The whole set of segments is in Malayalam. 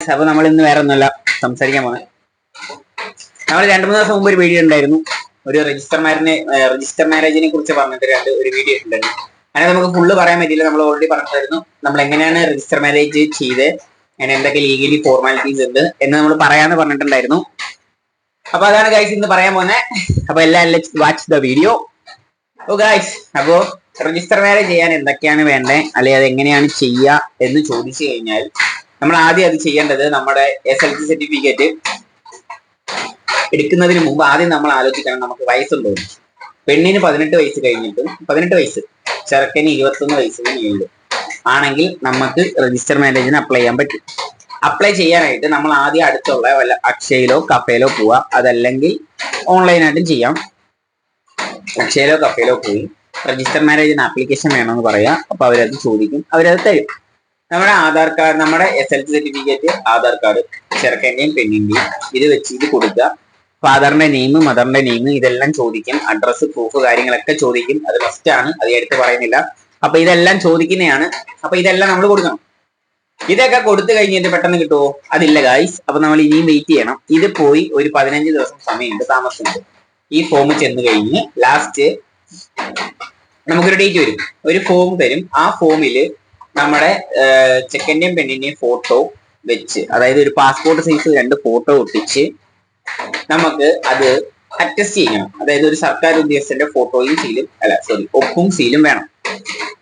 അപ്പൊ നമ്മൾ ഇന്ന് വേറെ ഒന്നുമല്ല സംസാരിക്കാൻ പോകുന്നത് നമ്മൾ രണ്ടു മൂന്ന് ദിവസം മുമ്പ് ഒരു വീഡിയോ ഉണ്ടായിരുന്നു. ഒരു രജിസ്റ്റർ മാരിനെ രജിസ്റ്റർ മാരേജിനെ കുറിച്ച് പറഞ്ഞിട്ട് രണ്ട് ഒരു വീഡിയോ ഉണ്ടായിരുന്നു അങ്ങനെ നമുക്ക് ഫുള്ള് പറയാൻ പറ്റില്ല നമ്മൾ ഓൾറെഡി പറഞ്ഞിട്ടായിരുന്നു നമ്മൾ എങ്ങനെയാണ് രജിസ്റ്റർ മാരേജ് ചെയ്ത്? അങ്ങനെ എന്തൊക്കെ ലീഗലി ഫോർമാലിറ്റീസ് ഉണ്ട്? എന്ന് നമ്മൾ പറയാന്ന് പറഞ്ഞിട്ടുണ്ടായിരുന്നു. അപ്പൊ അതാണ് ഗൈസ് ഇന്ന് പറയാൻ പോകുന്നത് അപ്പൊ എല്ലാം watch the video oh guys അപ്പോ രജിസ്റ്റർ മാരേജ് ചെയ്യാൻ എന്തൊക്കെയാണ് വേണ്ടത് അല്ലെങ്കിൽ അത് എങ്ങനെയാണ് ചെയ്യുക എന്ന് ചോദിച്ചു കഴിഞ്ഞാൽ നമ്മൾ ആദ്യം അത് ചെയ്യേണ്ടത് നമ്മുടെ എസ് എൽ സി സർട്ടിഫിക്കറ്റ് എടുക്കുന്നതിന് മുമ്പ് ആദ്യം നമ്മൾ ആലോചിക്കണം നമുക്ക് വയസ്സുണ്ടോ. പെണ്ണിന് പതിനെട്ട് വയസ്സ് കഴിഞ്ഞിട്ടും പതിനെട്ട് വയസ്സ് ചെറുക്കന് ഇരുപത്തൊന്ന് വയസ്സ് മേളിൽ ആണെങ്കിൽ നമുക്ക് രജിസ്റ്റർ മാരേജിന് അപ്ലൈ ചെയ്യാൻ പറ്റും. അപ്ലൈ ചെയ്യാനായിട്ട് നമ്മൾ ആദ്യം അടുത്തുള്ള വല്ല അക്ഷയയിലോ കഫയിലോ പോവാം. അതല്ലെങ്കിൽ ഓൺലൈനായിട്ടും ചെയ്യാം. അക്ഷയിലോ കഫയിലോ പോയി രജിസ്റ്റർ മാരേജിന് ആപ്ലിക്കേഷൻ വേണമെന്ന് പറയാം. അപ്പൊ അവരത് ചോദിക്കും അവരത് തരും. നമ്മുടെ ആധാർ കാർഡ് നമ്മുടെ S L C certificate Aadhaar card ചെറുക്കന്റെയും പെണ്ണിന്റെയും ഇത് വെച്ച് ഇത് കൊടുക്കുക. ഫാദറിന്റെ നെയിം മദറിന്റെ നെയിം ഇതെല്ലാം ചോദിക്കും. അഡ്രസ്സ് പ്രൂഫ് കാര്യങ്ങളൊക്കെ ചോദിക്കും. അത് മസ്റ്റ് ആണ്. അത് എടുത്ത് പറയുന്നില്ല. അപ്പൊ ഇതെല്ലാം ചോദിക്കുന്നതാണ്. അപ്പൊ ഇതെല്ലാം നമ്മൾ കൊടുക്കണം. ഇതൊക്കെ കൊടുത്തു കഴിഞ്ഞിട്ട് പെട്ടെന്ന് കിട്ടുമോ അതില്ല ഗായ്സ് അപ്പൊ നമ്മൾ ഇനിയും വെയിറ്റ് ചെയ്യണം. ഇത് പോയി ഒരു പതിനഞ്ച് ദിവസം സമയമുണ്ട്. താമസമുണ്ട്. ഈ ഫോം ചെന്ന് കഴിഞ്ഞ് ലാസ്റ്റ് നമുക്കൊരു ഡേറ്റ് വരും. ഒരു ഫോം തരും. ആ ഫോമിൽ നമ്മുടെ ചെക്കന്റെയും പെണ്ണിന്റെയും ഫോട്ടോ വെച്ച് അതായത് ഒരു പാസ്പോർട്ട് സൈസ് രണ്ട് ഫോട്ടോ ഒട്ടിച്ച് നമുക്ക് അത് അറ്റസ്റ്റ് ചെയ്യണം. അതായത് ഒരു സർക്കാർ ഉദ്യോഗസ്ഥന്റെ ഫോട്ടോയും സീലും അല്ല സോറി ഒപ്പും സീലും വേണം.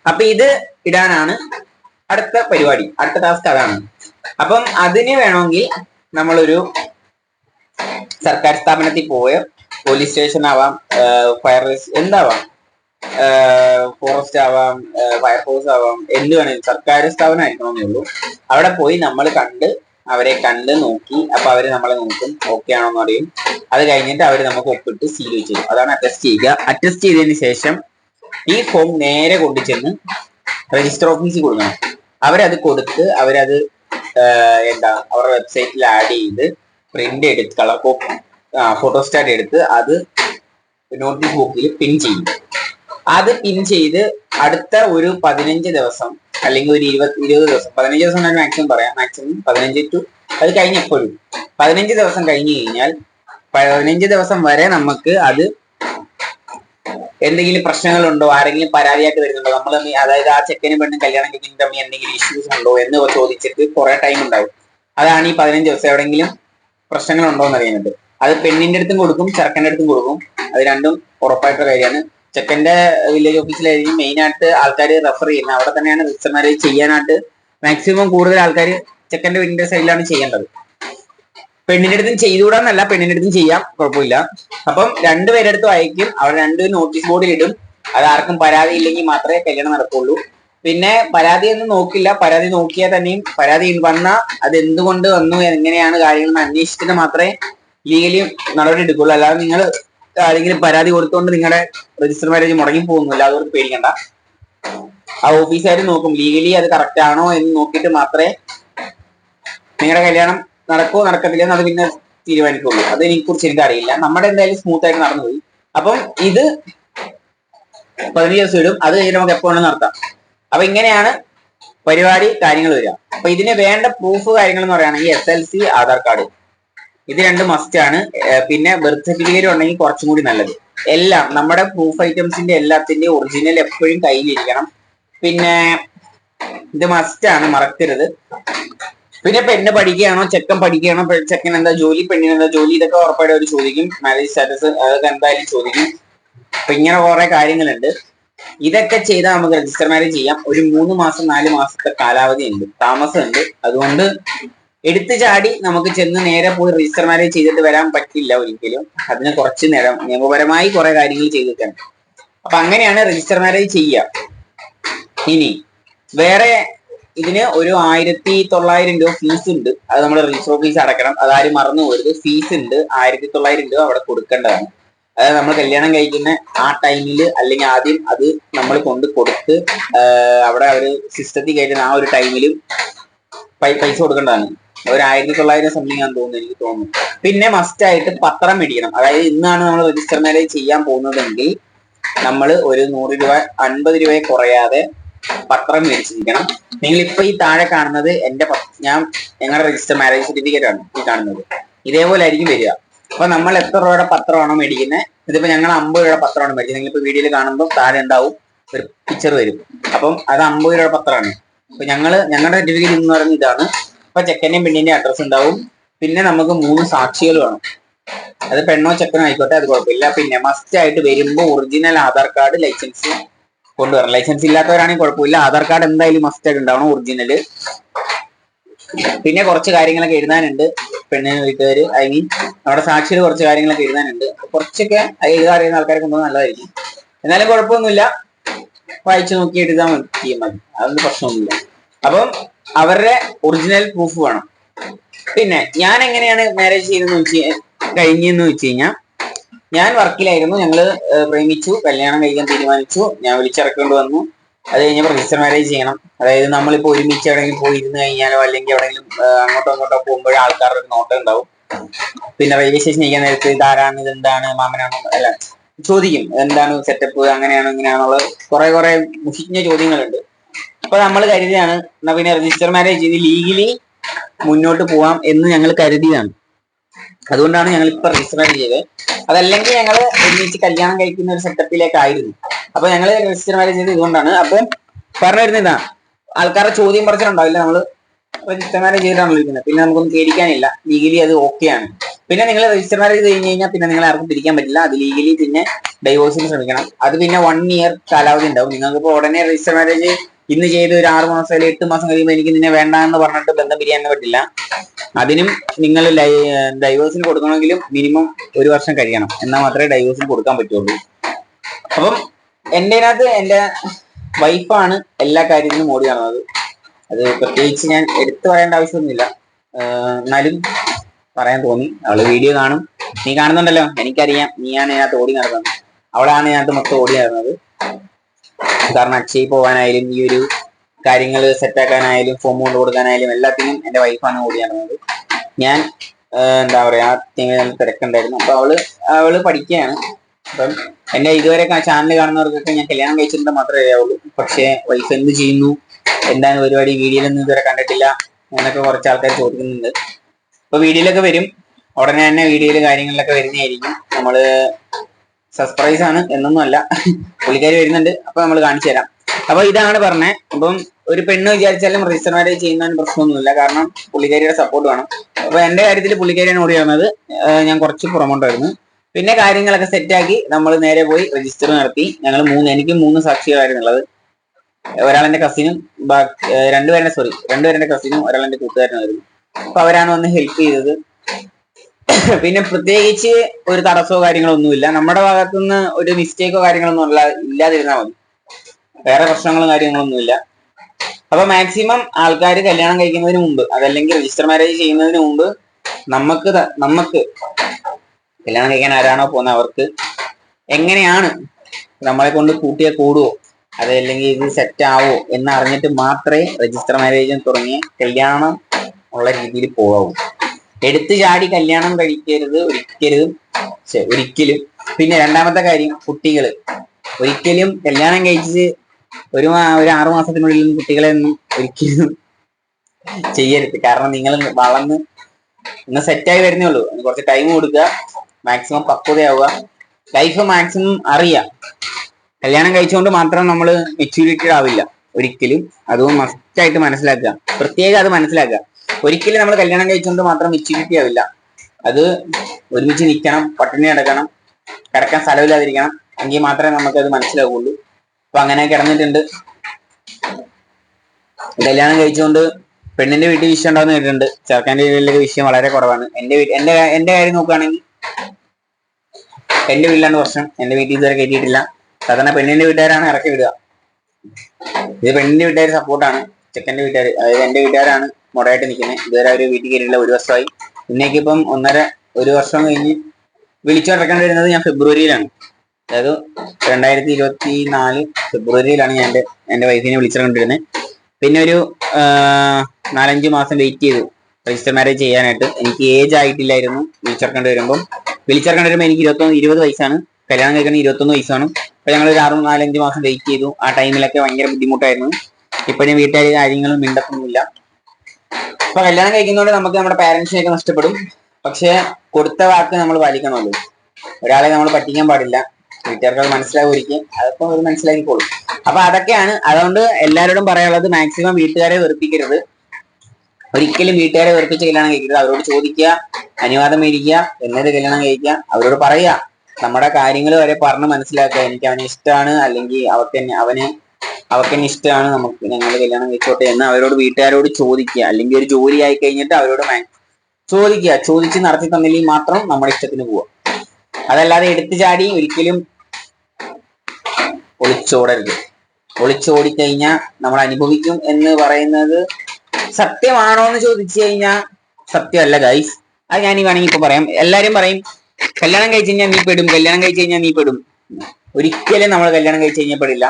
അപ്പൊ ഇത് ഇടാനാണ് അടുത്ത പരിപാടി അടുത്ത ടാസ്ക് അതാണ്. അപ്പം അതിന് വേണമെങ്കിൽ നമ്മളൊരു സർക്കാർ സ്ഥാപനത്തിൽ പോയോ പോലീസ് സ്റ്റേഷൻ ആവാം ഫയർ എന്താവാം? ഫോറസ്റ്റ് ആവാം ഫയർഫോഴ്സ് ആവാം എന്ത് വേണേലും സർക്കാർ സ്ഥാപനം ആയിരിക്കണമെന്നേ ഉള്ളൂ. അവിടെ പോയി നമ്മൾ കണ്ട് അവരെ കണ്ട് നോക്കി അപ്പൊ അവർ നമ്മളെ നോക്കും ഓക്കെ ആണോന്ന് അറിയും. അത് കഴിഞ്ഞിട്ട് അവർ നമുക്ക് ഒപ്പിട്ട് സീൽ വെച്ച് തരും അതാണ് അറ്റസ്റ്റ് ചെയ്യുക. അറ്റസ്റ്റ് ചെയ്തതിന് ശേഷം ഈ ഫോം നേരെ കൊണ്ടുചെന്ന് രജിസ്റ്റർ ഓഫീസിൽ കൊടുക്കണം. അവരത് കൊടുത്ത് അവരത് എന്താ അവരുടെ വെബ്സൈറ്റിൽ ആഡ് ചെയ്ത് പ്രിന്റ് എടുത്ത് കളർ കോപ്പി ഫോട്ടോസ്റ്റാറ്റ് എടുത്ത് അത് നോട്ടീസ് ബുക്കിൽ പിൻ ചെയ്യും. അത് പിൻ ചെയ്ത് അടുത്ത ഒരു പതിനഞ്ച് ദിവസം അല്ലെങ്കിൽ ഒരു ഇരുപത് ഇരുപത് ദിവസം പതിനഞ്ച് ദിവസം ഞാൻ മാക്സിമം പറയാം. മാക്സിമം പതിനഞ്ച് ടു അത് കഴിഞ്ഞപ്പോഴും പതിനഞ്ച് ദിവസം കഴിഞ്ഞു കഴിഞ്ഞാൽ പതിനഞ്ച് ദിവസം വരെ നമുക്ക് അത് എന്തെങ്കിലും പ്രശ്നങ്ങളുണ്ടോ? ആരെങ്കിലും പരാതിയായിട്ട് വരുന്നുണ്ടോ? നമ്മൾ അതായത് ആ ചെക്കനും പെണ്ണും കല്യാണം കഴിക്കുന്ന തമ്മിൽ എന്തെങ്കിലും ഇഷ്യൂസ് ഉണ്ടോ എന്ന് ചോദിച്ചിട്ട് കുറെ ടൈം ഉണ്ടാവും. അതാണ് ഈ പതിനഞ്ച് ദിവസം എവിടെയെങ്കിലും പ്രശ്നങ്ങളുണ്ടോ എന്ന് അറിയുന്നത് അത് പെണ്ണിന്റെ അടുത്തും കൊടുക്കും ചെറുക്കന്റെ അടുത്തും കൊടുക്കും. അത് രണ്ടും ഉറപ്പായിട്ടുള്ള കാര്യമാണ്. ചെക്കന്റെ വില്ലേജ് ഓഫീസിലായിരിക്കും മെയിൻ ആയിട്ട് ആൾക്കാർ റെഫർ ചെയ്യുന്നത്. അവിടെ തന്നെയാണ് രജിസ്റ്റർ ചെയ്യാനായിട്ട് മാക്സിമം കൂടുതൽ ആൾക്കാർ ചെക്കന്റെ വീടിന്റെ സൈഡിലാണ് ചെയ്യേണ്ടത്. പെണ്ണിന്റെ അടുത്തും ചെയ്തുകൂടാന്നല്ല പെണ്ണിന്റെ അടുത്തും ചെയ്യാം കുഴപ്പമില്ല. അപ്പം രണ്ടുപേരുടെ അടുത്തും അയക്കും അവർ രണ്ട് നോട്ടീസ് ബോർഡിൽ ഇടും. അത് ആർക്കും പരാതി ഇല്ലെങ്കിൽ മാത്രമേ കല്യാണം നടക്കുള്ളൂ. പിന്നെ പരാതി ഒന്നും നോക്കില്ല. പരാതി നോക്കിയാൽ തന്നെയും പരാതി വന്നാൽ അത് എന്തുകൊണ്ട് വന്നു എങ്ങനെയാണ് കാര്യങ്ങൾ അന്വേഷിച്ചിട്ട് മാത്രമേ ലീഗലി നടപടി എടുക്കുള്ളൂ അല്ലാതെ നിങ്ങൾ ആരെങ്കിലും പരാതി കൊടുത്തുകൊണ്ട് നിങ്ങളുടെ രജിസ്റ്റർ മാരേജ് മുടങ്ങി പോകുന്നില്ല അതുകൊണ്ട് പേടിക്കണ്ട. ആ ഓഫീസുകാർ നോക്കും ലീഗലി അത് കറക്റ്റ് ആണോ എന്ന് നോക്കിയിട്ട് മാത്രമേ നിങ്ങളുടെ കല്യാണം നടക്കുമോ നടക്കത്തില്ല എന്ന് അത് പിന്നെ തീരുമാനിക്കുള്ളൂ. അത് കുറിച്ച് എനിക്ക് അറിയില്ല നമ്മുടെ എന്തായാലും സ്മൂത്ത് ആയിട്ട് നടന്നുപോയി അപ്പം ഇത് പതിനഞ്ച് ദിവസം ഇടും. അത് കഴിഞ്ഞ് നമുക്ക് എപ്പോ വേണമെങ്കിലും നടത്താം. അപ്പൊ ഇങ്ങനെയാണ് പരിപാടി കാര്യങ്ങൾ വരിക. അപ്പൊ ഇതിന് വേണ്ട പ്രൂഫ് കാര്യങ്ങൾ എന്ന് പറയുകയാണെങ്കിൽ S L C Aadhaar card. ഇത് രണ്ട് മസ്റ്റ് ആണ്. പിന്നെ ബർത്ത് സർട്ടിഫിക്കറ്റ് ഉണ്ടെങ്കിൽ കുറച്ചും കൂടി നല്ലത്. എല്ലാം നമ്മുടെ പ്രൂഫ് ഐറ്റംസിന്റെ എല്ലാത്തിന്റെയും ഒറിജിനൽ എപ്പോഴും കയ്യിലിരിക്കണം. പിന്നെ ഇത് മസ്റ്റ് ആണ് മറക്കരുത്. പിന്നെ പെണ്ണ് പഠിക്കുകയാണോ ചെക്കൻ പഠിക്കുകയാണോ ചെക്കൻ എന്താ ജോലി പെണ്ണിന് എന്താ ജോലി ഇതൊക്കെ ഉറപ്പായിട്ട് അവർ ചോദിക്കും. മാരേജ് സ്റ്റാറ്റസ് അതൊക്കെ എന്തായാലും ചോദിക്കും. അപ്പൊ ഇങ്ങനെ കുറെ കാര്യങ്ങളുണ്ട്. ഇതൊക്കെ ചെയ്താൽ നമുക്ക് രജിസ്റ്റർ മാരേജ് ചെയ്യാം. ഒരു മൂന്ന് മാസം നാല് മാസത്തെ കാലാവധി ഉണ്ട്. താമസമുണ്ട്. അതുകൊണ്ട് എടുത്തു ചാടി നമുക്ക് ചെന്ന് നേരെ പോയി രജിസ്റ്റർ മാരേജ് ചെയ്തിട്ട് വരാൻ പറ്റില്ല ഒരിക്കലും. അതിന് കുറച്ച് നേരം നിയമപരമായി കുറെ കാര്യങ്ങൾ ചെയ്തിട്ടുണ്ട്. അപ്പൊ അങ്ങനെയാണ് രജിസ്റ്റർ മാരേജ് ചെയ്യുക. ഇനി വേറെ ഇതിന് ഒരു ആയിരത്തി തൊള്ളായിരം രൂപ ഫീസ് ഉണ്ട്. അത് നമ്മൾ രജിസ്റ്റർ ഓഫീസ് അടക്കണം. അതാരും മറന്നു പോകരുത്. ഫീസ് ഉണ്ട്. ആയിരത്തി തൊള്ളായിരം രൂപ അവിടെ കൊടുക്കേണ്ടതാണ്. അതായത് നമ്മൾ കല്യാണം കഴിക്കുന്ന ആ ടൈമിൽ അല്ലെങ്കിൽ ആദ്യം അത് നമ്മൾ കൊണ്ട് കൊടുത്ത് അവിടെ ഒരു സിസ്റ്റത്തിൽ കയറ്റുന്ന ആ ഒരു ടൈമിലും പൈസ കൊടുക്കേണ്ടതാണ്. ഒരു ആയിരത്തി തൊള്ളായിരം സംതിങ് ആണെന്ന് തോന്നുന്നു എനിക്ക് തോന്നുന്നു. പിന്നെ മസ്റ്റ് ആയിട്ട് പത്രം മേടിക്കണം അതായത് ഇന്നാണ് നമ്മൾ രജിസ്റ്റർ മാരേജ് ചെയ്യാൻ പോകുന്നതെങ്കിൽ നമ്മൾ ഒരു നൂറ് രൂപ അൻപത് രൂപയെ കുറയാതെ പത്രം മേടിച്ചിരിക്കണം. നിങ്ങൾ ഇപ്പൊ ഈ താഴെ കാണുന്നത് എന്റെ ഞാൻ ഞങ്ങളുടെ രജിസ്റ്റർ മാരേജ് സർട്ടിഫിക്കറ്റ് ആണ് ഈ കാണുന്നത്. ഇതേപോലെ ആയിരിക്കും വരിക. അപ്പൊ നമ്മൾ എത്ര രൂപയുടെ പത്രമാണോ മേടിക്കുന്നത് ഇതിപ്പോ ഞങ്ങൾ അമ്പത് രൂപയുടെ പത്രമാണ് മേടിക്കുന്നത് നിങ്ങളിപ്പോ വീഡിയോയിൽ കാണുമ്പോൾ താഴെ ഉണ്ടാവും ഒരു പിക്ചർ വരും. അപ്പം അത് അമ്പത് രൂപയുടെ പത്രമാണ്. അപ്പൊ ഞങ്ങൾ ഞങ്ങളുടെ സർട്ടിഫിക്കറ്റ് എന്ന് പറയുന്നത് ഇതാണ്. അപ്പൊ ചെക്കന്റെയും പെണ്ണിന്റെയും അഡ്രസ് ഉണ്ടാവും. പിന്നെ നമുക്ക് മൂന്ന് സാക്ഷികൾ വേണം. അത് പെണ്ണോ ചെക്കനോ ആയിക്കോട്ടെ അത് കുഴപ്പമില്ല. പിന്നെ മസ്റ്റ് ആയിട്ട് വരുമ്പോൾ ഒറിജിനൽ ആധാർ കാർഡ് ലൈസൻസ് കൊണ്ടുവരണം. ലൈസൻസ് ഇല്ലാത്തവരാണെങ്കിൽ കുഴപ്പമില്ല. ആധാർ കാർഡ് എന്തായാലും മസ്റ്റ് ആയിട്ട് ഉണ്ടാവണം ഒറിജിനൽ പിന്നെ കുറച്ച് കാര്യങ്ങളൊക്കെ എഴുതാനുണ്ട്. പെണ്ണിന് വീട്ടുകാര് ഐ മീൻ നമ്മുടെ സാക്ഷിയിൽ കുറച്ച് കാര്യങ്ങളൊക്കെ എഴുതാനുണ്ട്. കുറച്ചൊക്കെ എഴുതാൻ അറിയുന്ന ആൾക്കാരെ കൊണ്ടുവന്ന് നല്ലതായിരിക്കും. എന്നാലും കുഴപ്പമൊന്നുമില്ല. വായിച്ചു നോക്കി എഴുതാൻ മതി. അതൊന്നും പ്രശ്നമൊന്നുമില്ല. അപ്പം അവരുടെ ഒറിജിനൽ പ്രൂഫ് വേണം. പിന്നെ ഞാൻ എങ്ങനെയാണ് മാരേജ് ചെയ്തെന്ന് വെച്ച് കഴിഞ്ഞെന്ന് വെച്ച് കഴിഞ്ഞാൽ ഞാൻ വർക്കിലായിരുന്നു. ഞങ്ങൾ ഏഹ് പ്രേമിച്ചു. കല്യാണം കഴിക്കാൻ തീരുമാനിച്ചു. ഞാൻ വിളിച്ചിറക്കേണ്ടി വന്നു. അത് കഴിഞ്ഞപ്പോൾ രജിസ്റ്റർ മാരേജ് ചെയ്യണം. അതായത് നമ്മളിപ്പോൾ ഒരുമിച്ച് എവിടെയെങ്കിലും പോയി ഇരുന്ന് കഴിഞ്ഞാലോ അല്ലെങ്കിൽ എവിടെയെങ്കിലും അങ്ങോട്ടോ അങ്ങോട്ടോ പോകുമ്പോഴേ ആൾക്കാരുടെ ഒരു നോട്ടം ഉണ്ടാവും. പിന്നെ റെയിൽവേ സ്റ്റേഷൻ ഇരിക്കാൻ നേരത്ത് ഇതാരാണ് ഇതെന്താണ് മാമനാണോ അല്ല ചോദിക്കും. എന്താണ് സെറ്റപ്പ് അങ്ങനെയാണോ ഇങ്ങനെയാണുള്ളത് കുറെ കുറെ മുഷിഞ്ഞ ചോദ്യങ്ങളുണ്ട്. അപ്പൊ നമ്മൾ കരുതിയാണ് എന്നാ പിന്നെ രജിസ്റ്റർ മാരേജ് ഇനി ലീഗലി മുന്നോട്ട് പോവാം എന്ന് ഞങ്ങൾ കരുതിയതാണ്. അതുകൊണ്ടാണ് ഞങ്ങൾ ഇപ്പൊ രജിസ്റ്റർ മാരേജ് ചെയ്തത്. അതല്ലെങ്കിൽ ഞങ്ങൾ ഒരുമിച്ച് കല്യാണം കഴിക്കുന്ന ഒരു സെറ്റപ്പിലേക്കായിരുന്നു അപ്പൊ ഞങ്ങൾ രജിസ്റ്റർ മാരേജ് ചെയ്തത് ഇതുകൊണ്ടാണ്. അപ്പൊ പറഞ്ഞു വരുന്നത് ഇതാ ആൾക്കാരുടെ ചോദ്യം പറിച്ചിട്ടുണ്ടാവില്ല നമ്മൾ രജിസ്റ്റർ മാരേജ് ചെയ്തിട്ടാണല്ലോ ഇരിക്കുന്നത്. പിന്നെ നമുക്കൊന്നും പേടിക്കാനില്ല ലീഗലി അത് ഓക്കെയാണ് പിന്നെ നിങ്ങൾ രജിസ്റ്റർ മാരേജ് കഴിഞ്ഞ് കഴിഞ്ഞാൽ പിന്നെ നിങ്ങൾ ആർക്കും പിരിക്കാൻ പറ്റില്ല. അത് ലീഗലി പിന്നെ ഡൈവോഴ്സിന് ശ്രമിക്കണം. അത് പിന്നെ വൺ ഇയർ കാലാവധി ഉണ്ടാവും. നിങ്ങൾക്ക് ഇപ്പോൾ ഉടനെ രജിസ്റ്റർ മാരേജ് ഇന്ന് ചെയ്ത് ഒരു ആറു മാസം അല്ലെങ്കിൽ എട്ട് മാസം കഴിയുമ്പോൾ എനിക്ക് നിന്നെ വേണ്ട എന്ന് പറഞ്ഞിട്ട് ബന്ധം പിരിയാൻ പറ്റില്ല. അതിനും നിങ്ങൾ ഡൈവേഴ്സിന് കൊടുക്കണമെങ്കിലും മിനിമം ഒരു വർഷം കഴിയണം. എന്നാൽ മാത്രമേ ഡൈവേഴ്സിന് കൊടുക്കാൻ പറ്റുള്ളൂ. അപ്പം എന്റെ അതിനകത്ത് എന്റെ വൈഫാണ് എല്ലാ കാര്യത്തിനും ഓടി കാണുന്നത് അത് പ്രത്യേകിച്ച് ഞാൻ എടുത്തു പറയേണ്ട ആവശ്യമൊന്നുമില്ല. എന്നാലും പറയാൻ തോന്നി. അവൾ വീഡിയോ കാണും. നീ കാണുന്നുണ്ടല്ലോ. എനിക്കറിയാം നീയാണ് ഇതിനകത്ത് ഓടി നടന്നത്. അവളാണ് ഇതിനകത്ത് മൊത്തം ഓടി നടന്നത്. കാരണം അക്ഷയ് പോകാനായാലും ഈ ഒരു കാര്യങ്ങൾ സെറ്റാക്കാനായാലും ഫോം കൊണ്ട് കൊടുക്കാനായാലും എല്ലാത്തിനും എന്റെ വൈഫാണ് കൂടി നടന്നത്. ഞാൻ എന്താ പറയാ ആദ്യം തിരക്കുണ്ടായിരുന്നു. അപ്പൊ അവൾ അവൾ പഠിക്കുകയാണ്. അപ്പം എന്റെ ഇതുവരെ ചാനൽ കാണുന്നവർക്കൊക്കെ ഞാൻ കല്യാണം കഴിച്ചിട്ടുണ്ട് മാത്രമേ അറിയാവുള്ളൂ. പക്ഷേ വൈഫ് എന്ത് ചെയ്യുന്നു? എന്താണ് പരിപാടി? വീഡിയോയിലൊന്നും ഇതുവരെ കണ്ടിട്ടില്ല എന്നൊക്കെ കുറച്ച് ആൾക്കാർ ചോദിക്കുന്നുണ്ട്. അപ്പൊ വീഡിയോയിലൊക്കെ വരും. ഉടനെ തന്നെ വീഡിയോയിൽ കാര്യങ്ങളിലൊക്കെ വരുന്നതായിരിക്കും. നമ്മൾ സർപ്രൈസ് ആണ്. എന്നൊന്നും അല്ല പുള്ളിക്കാരി വരുന്നുണ്ട്. അപ്പൊ നമ്മൾ കാണിച്ചു തരാം. അപ്പൊ ഇതാണ് പറഞ്ഞത് അപ്പം ഒരു പെണ്ണ് വിചാരിച്ചാലും രജിസ്റ്റർ മാരേജ് ചെയ്യുന്നതിന് പ്രശ്നമൊന്നുമില്ല. കാരണം പുള്ളിക്കാരിയുടെ സപ്പോർട്ട് വേണം. അപ്പൊ എന്റെ കാര്യത്തിൽ പുള്ളിക്കാരിയാണ് ഓടി വന്നത്. ഞാൻ കുറച്ച് പുറമോട്ടായിരുന്നു. പിന്നെ കാര്യങ്ങളൊക്കെ സെറ്റാക്കി നമ്മൾ നേരെ പോയി രജിസ്റ്റർ നടത്തി. ഞങ്ങൾ മൂന്ന് എനിക്ക് മൂന്ന് സാക്ഷികളായിരുന്നുള്ളത്. ഒരാൾ എന്റെ കസിനും രണ്ടുപേരുടെ സോറി രണ്ടുപേരുടെ കസിനും ഒരാളെന്റെ കൂട്ടുകാരനായിരുന്നു അപ്പൊ അവരാണ് വന്ന് ഹെൽപ്പ് ചെയ്തത്. പിന്നെ പ്രത്യേകിച്ച് ഒരു തടസ്സമോ കാര്യങ്ങളോ ഒന്നുമില്ല. നമ്മുടെ ഭാഗത്തുനിന്ന് ഒരു മിസ്റ്റേക്കോ കാര്യങ്ങളൊന്നും ഒന്നും ഇല്ലാതിരുന്നാൽ മതി. വേറെ പ്രശ്നങ്ങളും കാര്യങ്ങളൊന്നുമില്ല അപ്പൊ മാക്സിമം ആൾക്കാർ കല്യാണം കഴിക്കുന്നതിന് മുമ്പ് അതല്ലെങ്കിൽ രജിസ്റ്റർ മാരേജ് ചെയ്യുന്നതിന് മുമ്പ് നമുക്ക് നമുക്ക് കല്യാണം കഴിക്കാൻ ആരാണോ പോകുന്നത് അവർക്ക് എങ്ങനെയാണ് നമ്മളെ കൊണ്ട് കൂട്ടിയെ കൂടുവോ? അതല്ലെങ്കിൽ ഇത് സെറ്റ് ആവോ എന്ന് അറിഞ്ഞിട്ട് മാത്രമേ രജിസ്റ്റർ മാരേജ് തുടങ്ങിയ കല്യാണം ഉള്ള രീതിയിൽ പോകാവൂ. എടുത്തു ചാടി കല്യാണം കഴിക്കരുത് ഒരിക്കലും. ഒരിക്കലും. പിന്നെ രണ്ടാമത്തെ കാര്യം കുട്ടികൾ ഒരിക്കലും കല്യാണം കഴിച്ച് ഒരു ഒരു ആറു മാസത്തിനുള്ളിൽ കുട്ടികളെ ഒന്നും ഒരിക്കലും ചെയ്യരുത്. കാരണം നിങ്ങൾ വളർന്ന് ഇന്ന് സെറ്റായി വരുന്നേ ഉള്ളൂ. കുറച്ച് ടൈം കൊടുക്കുക. മാക്സിമം പക്വതയാവുക. ലൈഫ് മാക്സിമം അറിയാം. കല്യാണം കഴിച്ചുകൊണ്ട് മാത്രം നമ്മൾ മെച്യൂരിറ്റി ആവില്ല. ഒരിക്കലും. അതും മസ്റ്റായിട്ട് മനസ്സിലാക്കുക. പ്രത്യേകം അത് മനസ്സിലാക്കുക. ഒരിക്കലും നമ്മൾ കല്യാണം കഴിച്ചുകൊണ്ട് മാത്രം മെച്യൂരിറ്റി ആവില്ല അത് ഒരുമിച്ച് നിൽക്കണം പട്ടിണി കിടക്കണം കിടക്കാൻ സ്ഥലമില്ലാതിരിക്കണം എങ്കിൽ മാത്രമേ നമുക്ക് അത് മനസ്സിലാവുള്ളൂ. അപ്പൊ അങ്ങനെ കിടന്നിട്ടുണ്ട്. കല്യാണം കഴിച്ചുകൊണ്ട് പെണ്ണിന്റെ വീട്ടിൽ വിഷയം ഉണ്ടാവുന്ന കേട്ടിട്ടുണ്ട്. ചെറുക്കന്റെ വീട്ടിലൊക്കെ വിഷയം വളരെ കുറവാണ്. എന്റെ വീട്ടിൽ എന്റെ എന്റെ കാര്യം നോക്കുകയാണെങ്കിൽ എന്റെ വീട്ടിലാണ് പ്രശ്നം. എന്റെ വീട്ടിൽ ഇതുവരെ കയറ്റിയിട്ടില്ല. സാധാരണ പെണ്ണിന്റെ വീട്ടുകാരാണ് ഇറക്കി വിടുക. ഇത് പെണ്ണിന്റെ വീട്ടുകാർ സപ്പോർട്ടാണ് ചെക്കന്റെ വീട്ടുകാർ അതായത് എന്റെ വീട്ടുകാരാണ് മുടയായിട്ട് നിൽക്കുന്നത്. ഇതുവരെ അവർ വീട്ടിൽ കയറിയില്ല ഒരു വർഷമായി. ഇന്നേക്കിപ്പം ഒന്നര ഒരു വർഷം കഴിഞ്ഞ് വിളിച്ചു നടക്കേണ്ടി വരുന്നത് ഞാൻ ഫെബ്രുവരിയിലാണ്. അതായത് രണ്ടായിരത്തി ഇരുപത്തി നാല് ഫെബ്രുവരിയിലാണ് ഞാൻ എന്റെ എന്റെ വൈഫിനെ വിളിച്ചിറങ്ങിയിരുന്നത് പിന്നെ ഒരു നാലഞ്ച് മാസം വെയിറ്റ് ചെയ്തു രജിസ്റ്റർ മാരേജ് ചെയ്യാനായിട്ട്. എനിക്ക് ഏജ് ആയിട്ടില്ലായിരുന്നു വിളിച്ചിറക്കേണ്ടി വരുമ്പം. വിളിച്ചിറക്കേണ്ടി വരുമ്പോൾ എനിക്ക് ഇരുപത്തൊന്ന് ഇരുപത് വയസ്സാണ്. കല്യാണം കഴിക്കണ ഇരുപത്തൊന്ന് വയസ്സാണ്. അപ്പൊ ഞങ്ങൾ ഒരു ആറ് നാലഞ്ച് മാസം വെയിറ്റ് ചെയ്തു. ആ ടൈമിലൊക്കെ ഭയങ്കര ബുദ്ധിമുട്ടായിരുന്നു. ഇപ്പോഴും വീട്ടുകാർ കാര്യങ്ങളും മിണ്ടത്തൊന്നുമില്ല. അപ്പൊ കല്യാണം കഴിക്കുന്നതുകൊണ്ട് നമുക്ക് നമ്മുടെ പാരന്റ്സിനെയൊക്കെ നഷ്ടപ്പെടും. പക്ഷെ കൊടുത്ത വാക്ക് നമ്മൾ പാലിക്കണമല്ലോ. ഒരാളെ നമ്മൾ പറ്റിക്കാൻ പാടില്ല. വീട്ടുകാർക്ക് അത് മനസ്സിലാവുമായിരിക്കും. അതൊക്കെ അവർ മനസ്സിലാക്കിക്കോളും. അപ്പൊ അതൊക്കെയാണ്. അതുകൊണ്ട് എല്ലാവരോടും പറയാനുള്ളത് മാക്സിമം വീട്ടുകാരെ വെറുപ്പിക്കരുത്. ഒരിക്കലും വീട്ടുകാരെ വെറുപ്പിച്ച് കല്യാണം കഴിക്കരുത്. അവരോട് ചോദിക്കുക അനുവാദം മേടിക്കുക എന്നിട്ട് കല്യാണം കഴിക്കുക അവരോട് പറയുക. നമ്മുടെ കാര്യങ്ങൾ വരെ പറഞ്ഞ് മനസ്സിലാക്കുക. എനിക്ക് അവനെ ഇഷ്ടമാണ്. അല്ലെങ്കിൽ അവർക്ക് അവന് അവർക്ക് തന്നെ ഇഷ്ടമാണ് നമുക്ക് ഞങ്ങൾ കല്യാണം കഴിച്ചോട്ടെ എന്ന് അവരോട് വീട്ടുകാരോട് ചോദിക്കുക. അല്ലെങ്കിൽ ഒരു ജോലി ആയി കഴിഞ്ഞിട്ട് അവരോട് ചോദിക്കുക. ചോദിച്ച് നടത്തി തന്നില്ലെങ്കിൽ മാത്രം നമ്മുടെ ഇഷ്ടത്തിന് പോവുക. അതല്ലാതെ എടുത്തു ചാടി ഒരിക്കലും ഒളിച്ചോടരുത്. കഴിഞ്ഞാൽ നമ്മൾ അനുഭവിക്കും എന്ന് പറയുന്നത് സത്യമാണോ എന്ന് ചോദിച്ചു കഴിഞ്ഞാൽ സത്യമല്ല ഗൈസ് അത് ഞാൻ ഈ വേണമെങ്കിൽ ഇപ്പൊ പറയാം. എല്ലാരും പറയും കല്യാണം കഴിച്ചു കഴിഞ്ഞാൽ നീ പെടും. കല്യാണം കഴിച്ചു കഴിഞ്ഞാൽ നീ പെടും. ഒരിക്കലും നമ്മൾ കല്യാണം കഴിച്ചു കഴിഞ്ഞാൽ പെടില്ല.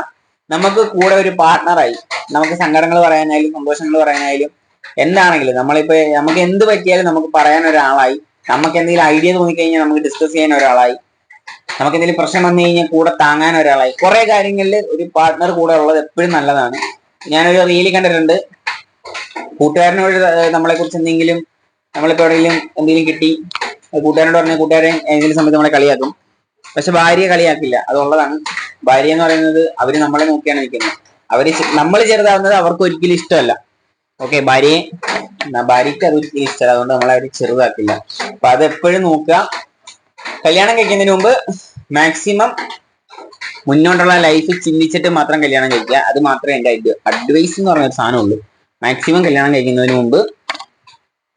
നമുക്ക് കൂടെ ഒരു പാർട്ട്ണറായി നമുക്ക് സങ്കടങ്ങൾ പറയാനായാലും സന്തോഷങ്ങൾ പറയാനായാലും എന്താണെങ്കിലും നമ്മളിപ്പോ നമുക്ക് എന്ത് പറ്റിയാലും നമുക്ക് പറയാൻ ഒരാളായി. നമുക്ക് എന്തെങ്കിലും ഐഡിയ തോന്നിക്കഴിഞ്ഞാൽ നമുക്ക് ഡിസ്കസ് ചെയ്യാൻ ഒരാളായി. നമുക്ക് എന്തെങ്കിലും പ്രശ്നം വന്നു കഴിഞ്ഞാൽ കൂടെ താങ്ങാൻ ഒരാളായി. കുറെ കാര്യങ്ങളിൽ ഒരു പാർട്ട്ണർ കൂടെ ഉള്ളത് എപ്പോഴും നല്ലതാണ്. ഞാനൊരു റീൽ കണ്ടിട്ടുണ്ട്. കൂട്ടുകാരനോട് നമ്മളെ കുറിച്ച് എന്തെങ്കിലും നമ്മളിപ്പോ എവിടെയെങ്കിലും എന്തെങ്കിലും കിട്ടി. കൂട്ടുകാരനോട് പറഞ്ഞ കൂട്ടുകാരൻ ഏതെങ്കിലും സമയത്ത് നമ്മളെ കളിയാക്കും. പക്ഷെ ഭാര്യയെ കളിയാക്കില്ല. അതുള്ളതാണ് ഭാര്യ എന്ന് പറയുന്നത് അവർ നമ്മളെ നോക്കിയാണ് നിൽക്കുന്നത് അവർ നമ്മൾ ചെറുതാവുന്നത് അവർക്ക് ഒരിക്കലും ഇഷ്ടമല്ല. ഓക്കെ ഭാര്യയെ ഭാര്യയ്ക്ക് അത് ഒരിക്കലും ഇഷ്ടമല്ല. അതുകൊണ്ട് നമ്മളെ അവർ ചെറുതാക്കില്ല. അപ്പൊ അത് എപ്പോഴും നോക്കുക. കല്യാണം കഴിക്കുന്നതിന് മുമ്പ് മാക്സിമം മുന്നോട്ടുള്ള ലൈഫ് ചിന്തിച്ചിട്ട് മാത്രം കല്യാണം കഴിക്കുക. അത് മാത്രമേ എന്റെ അഡ്വൈസ് എന്ന് പറഞ്ഞ ഒരു സാധനമുള്ളൂ. മാക്സിമം കല്യാണം കഴിക്കുന്നതിന് മുമ്പ്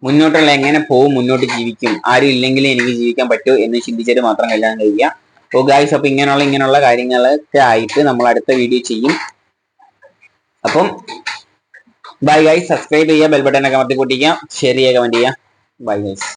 മുന്നോട്ടുള്ള എങ്ങനെ പോകും മുന്നോട്ട് ജീവിക്കും ആരും ഇല്ലെങ്കിൽ എനിക്ക് ജീവിക്കാൻ പറ്റുമോ എന്ന് ചിന്തിച്ചിട്ട് മാത്രം കല്യാണം കഴിക്കുക. ഓ ഗായ്സ് അപ്പൊ ഇങ്ങനെയുള്ള ഇങ്ങനെയുള്ള കാര്യങ്ങളൊക്കെ ആയിട്ട് നമ്മൾ അടുത്ത വീഡിയോ ചെയ്യും. അപ്പം ബൈ ഗൈസ് സബ്സ്ക്രൈബ് ചെയ്യുക ബെൽ ബട്ടൺ ഒക്കെ അമർത്തി പൊട്ടിക്കുക ഷെയർ ചെയ്യുക കമന്റ് ചെയ്യുക. Bye guys